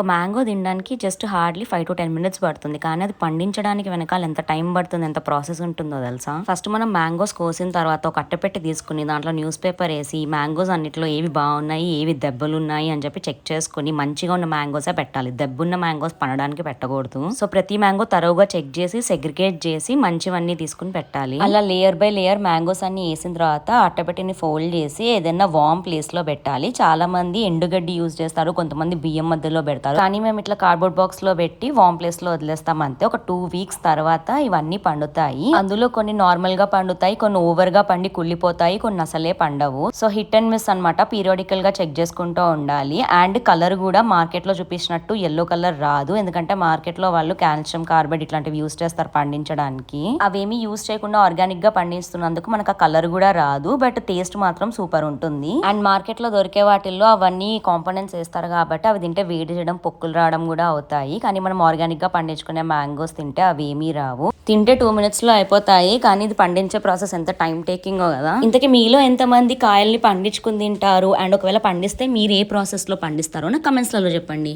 ఒక మ్యాంగో తినడానికి just hardly five to ten minutes పడుతుంది. కానీ అది పండించడానికి వెనకాల ఎంత టైం పడుతుంది ఎంత ప్రాసెస్ ఉంటుందో తెలుసా? ఫస్ట్ మనం మ్యాంగోస్ కోసిన తర్వాత ఒక అట్టపెట్టి తీసుకుని దాంట్లో న్యూస్ పేపర్ వేసి మ్యాంగోస్ అన్నిట్లో ఏవి బాగున్నాయి ఏవి దెబ్బలు ఉన్నాయి అని చెప్పి చెక్ చేసుకుని మంచిగా ఉన్న మ్యాంగోసే పెట్టాలి. దెబ్బున్న మ్యాంగోస్ పండడానికి పెట్టకూడదు. సో ప్రతి మ్యాంగో తరువుగా చెక్ చేసి సెగ్రిగేట్ చేసి మంచివన్నీ తీసుకుని పెట్టాలి. అలా లేయర్ బై లేయర్ మ్యాంగోస్ అన్ని వేసిన తర్వాత అట్టపెట్టిని ఫోల్డ్ చేసి ఏదైనా వామ్ ప్లేస్లో పెట్టాలి. చాలా మంది ఎండుగడ్డి యూజ్ చేస్తారు కొంతమంది బియ్యం మధ్యలో పెడతారు. కానీ మేము ఇట్లా కార్డ్బోర్డ్ బాక్స్లో పెట్టి వామ్ ప్లేస్లో వదిలేస్తాం అంతే. ఒక టూ వీక్స్ తర్వాత ఇవన్నీ పండుతాయి. అందులో కొన్ని నార్మల్గా పండుతాయి కొన్ని ఓవర్గా పండి కుళ్ళిపోతాయి కొన్ని అసలే పండవు. సో హిట్ అండ్ మిస్ అన్నమాట. పీరియాడికల్గా చెక్ చేసుకుంటూ ఉండాలి. అండ్ కలర్ కూడా మార్కెట్లో చూపించినట్టు ఎల్లో కలర్ రాదు. ఎందుకంటే మార్కెట్లో వాళ్ళు కాల్షియం కార్బైడ్ ఇట్లాంటివి యూస్ చేస్తారు పండించడానికి. అవేమి యూస్ చేయకుండా ఆర్గానిక్గా పండిస్తున్నందుకు మనకు ఆ కలర్ కూడా రాదు. బట్ టేస్ట్ మాత్రం సూపర్ ఉంటుంది. అండ్ మార్కెట్లో దొరికే వాటిల్లో అవన్నీ కాంపోనెంట్స్ వేస్తారు కాబట్టి అవి తింటే వేడి చేయడం పొక్కులు రావడం కూడా అవుతాయి. కానీ మనం ఆర్గానిక్గా పండించుకునే మ్యాంగోస్ తింటే అవి ఏమీ రావు. తింటే టూ మినిట్స్లో అయిపోతాయి. కానీ ఇది పండించే ప్రాసెస్ ఎంత టైం టేకింగ్ కదా. ఇంతకీ మీలో ఎంతమంది కాయల్ని పండించుకుని తింటారు? అండ్ ఒకవేళ పండిస్తే మీరు ఏ ప్రాసెస్లో పండిస్తారో నాకు కమెంట్స్లలో చెప్పండి.